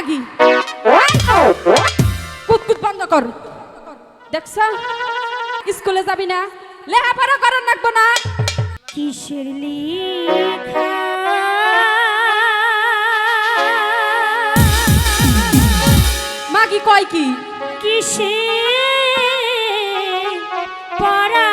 মাগি কুতকুত বন্ধ কর। দেখছ? স্কুলে যাবি না? লেখাপড়া করার লাগবো না। কিসের লেখা? মাগি কয় কি? কিসে পড়া?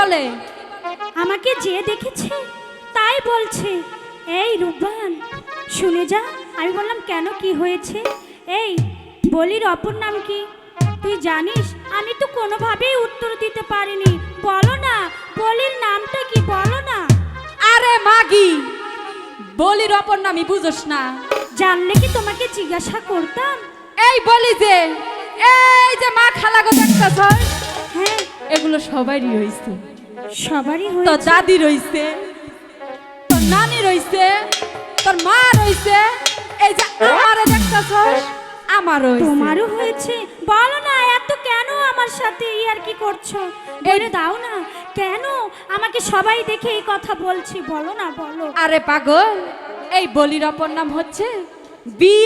বলে আমাকে যে দেখেছে তাই বলছে এই রূপবান শুনে যা। আমি বললাম কেন কি হয়েছে? এই বলির অপর নাম কি? তুই জানিস আমি তো কোনোভাবেই উত্তর দিতে পারিনি। বলো না বলির নামটা কি বলো না? আরে মাগি বলির অপর নামই বুঝোস না। জানলে কি তোমাকে জিজ্ঞাসা করতাম? এই বলি যে এই যে মা খালাগো দেখতেছ এগুলো সবারই হইছে সবারই হয়েছে দাদি রইছে তোর নানি রইছে তোর মা রইছে এই যে আমারে দেখতেছ আমারও। তোমারও হয়েছে? বলো না এত কেন আমার সাথে আর কি করছ? বলে দাও না কেন? আমাকে সবাই দেখে এই কথা বলছি বলো না বলো। আরে পাগল এই বলির অপর নাম হচ্ছে বি